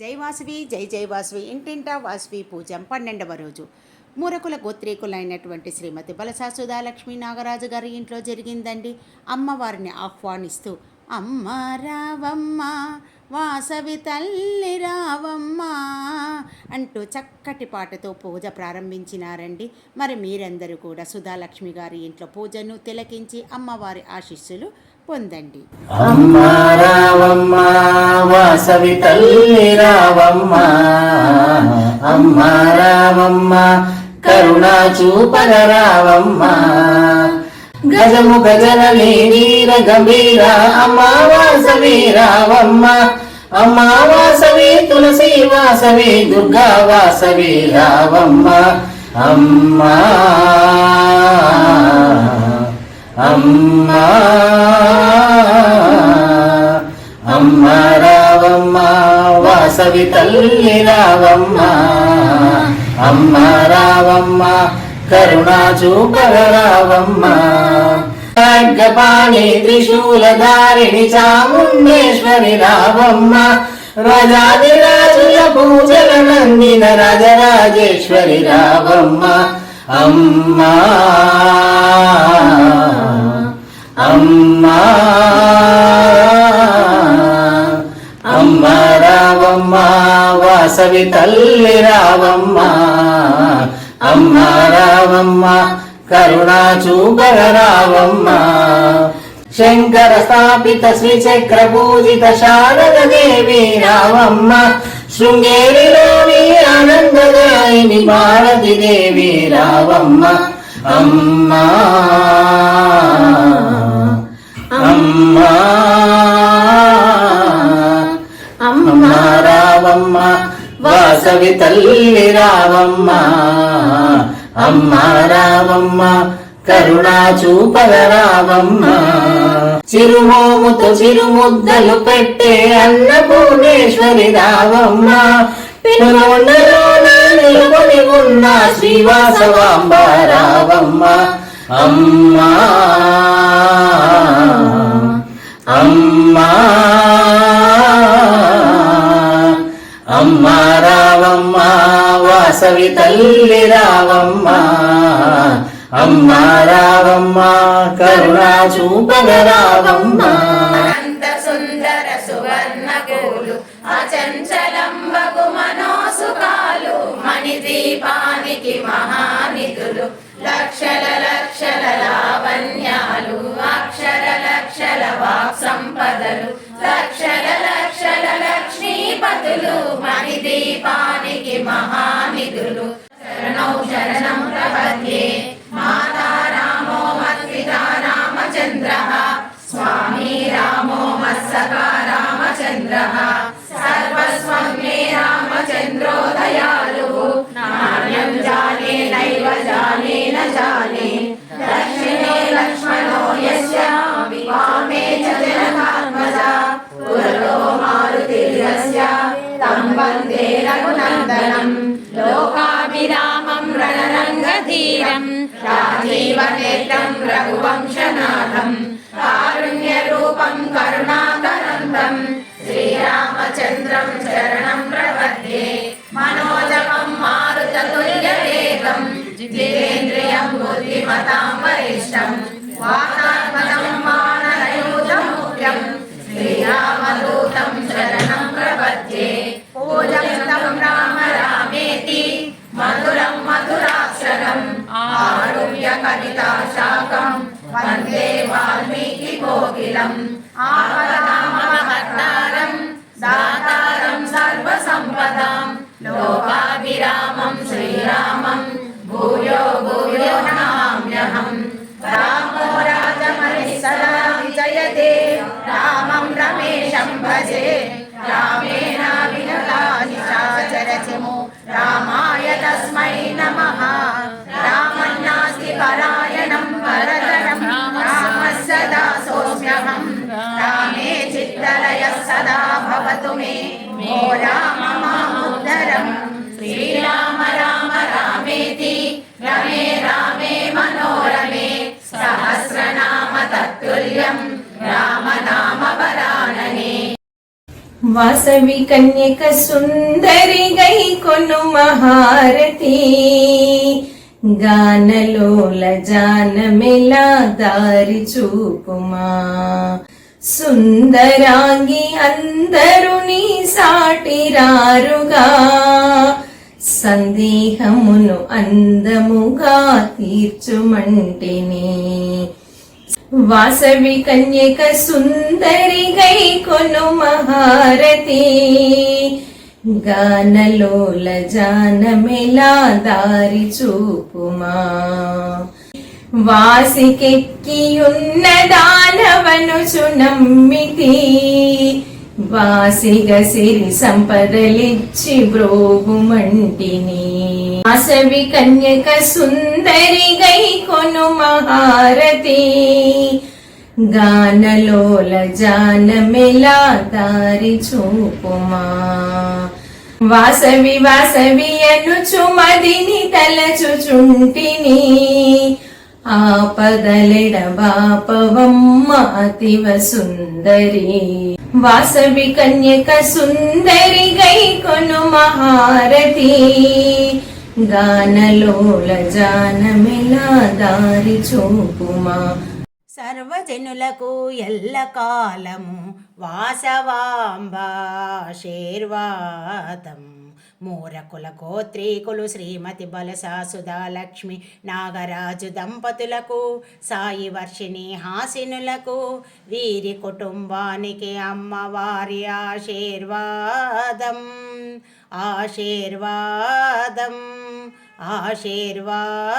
జై వాసవి జై జై వాసవి ఇంటింటా వాసవి పూజం పన్నెండవ రోజు. మూరకుల గోత్రీకులైనటువంటి శ్రీమతి బలసాసుదా సుధాలక్ష్మి నాగరాజు గారి ఇంట్లో జరిగిందండి. అమ్మవారిని ఆహ్వానిస్తూ అమ్మ రావమ్మ వాసవి తల్లి రావమ్మ అంటూ చక్కటి పాటతో పూజ ప్రారంభించినారండి. మరి మీరందరూ కూడా సుధాలక్ష్మి గారి ఇంట్లో పూజను తిలకించి అమ్మవారి ఆశీస్సులు పొందండి. అమ్మ రావమ్మ వాసవి తల్లి రావమ్మ. అమ్మ రావమ్మ కరుణా చూపగ రావమ్మ. గజము గజనని నీర గంభీర అమ్మ వాసవి రావమ్మ. అమ్మ వాసవి తులసి వాసవి దుర్గా వాసవి రావమ్మ. అమ్మా. వాసవి తల్లి రావమ్మ అమ్మ రావమ్మ కరుణా చూపగ రావమ్మ. ఖడ్గపాణి త్రిశూలధారిణి చాముండేశ్వరి రావమ్మ. రాజాదిరాజుల పూజల నందిన రాజరాజేశ్వరి రావమ్మ. అమ్మా అమ్మా. రావమ్మ వాసవి తల్లి రావమ్మ. అమ్మ రావమ్మ కరుణా చూపర రావమ్మ. శంకర స్థాపిత శ్రీచక్ర పూజిత శారద దేవి రావమ్మ. శృంగేరిలోని ఆనందదాయిని భారతి దేవి రావమ్మ. అమ్మా అమ్మా. వాసవి తల్లి రావమ్మ. అమ్మ రావమ్మ కరుణా చూపగ రావమ్మ. చిరుమోముతో చిరుముద్దలు పెట్టే అన్నపూర్ణేశ్వరి రావమ్మ. నిలబడి ఉన్న శ్రీవాసవాంబ రావమ్మ. అమ్మా అమ్మా అమ్మా. రావమ్మ వాసవి తల్లి రావమ్మ. అమ్మ రావమ్మ కరుణా చూపగ రావమ్మ. అంత సుందర సువర్ణ గోలు అచంచలంబకు మనోసుకాలు మణిదీపానికి మహానిధులు లక్షల లక్షల లావణ్యాలు అక్షర లక్షల వాక్ సంపదలు లక్షల లక్షల లక్ష్మీపతులు దీపా మహానిధులు రూపం కరుణాకరంతం శ్రీరామచంద్రం శరణం ప్రపద్యే మనోజపం మారుతతుల్యవేగం జితేంద్రియం బుద్ధిమతాం వరిష్టం వాతాత్మజం మానరయూతముఖ్యం శ్రీరామదూతం శరణం ప్రపద్యే పూజంతం రామ రామేతి మధురం మధురాక్షరం ఆరుణ్య కవితా శాకం వందే వాల్మీకి కోకిలం ఆపదామహత్తారం దాతారం సర్వ లోకాభిరామం శ్రీరామం భూయో భూయో నమామ్యహం. రామో రాజమణి సదా విజయతే రామం రమేశం భజే రామేణ ఓ రామ మాముద్దరం శ్రీరామ రామ రామేతి రమే రామే మనోరమే సహస్రనామ తత్తుల్యం రామనామ వరాననే వాసవి కన్యక సుందరి గై కొను మహారతి గానలోల జానమెలా దారి చూపుమా. సుందరాంగి అందరు నీ సాటిరారుగా. సందేహమును అందముగా తీర్చుమంటిని. వాసవి కన్యక సుందరి గై కొను మహారతి గానలోల జానమెలా దారి చూపుమా. వాసికెక్కియున్నదానవనుచు నమ్మితి వాసిగ సిరి సంపదలిచ్చి బ్రోగుమంటిని వాసవి కన్యక సుందరి గై కొను మహారతి గానలోల జానమెలా దారి చూపుమా. వాసవి వాసవి అనుచు మదిని తలచుచుంటిని. ఆపదలెడ అతివ సుందరి. వాసవి కన్యక సుందరి గై కొను మహారతి గానలోల జానమిలా దారి చూపుమా? సర్వజనులకు ఎల్ల కాలము వాసవాంబా శేర్వాతం మూరకుల గోత్రీకులు శ్రీమతి బలసాసుధా లక్ష్మి నాగరాజు దంపతులకు సాయి వర్షిణి హాసినులకు వీరి కుటుంబానికి అమ్మవారి ఆశీర్వాదం ఆశీర్వాదం ఆశీర్వాదం.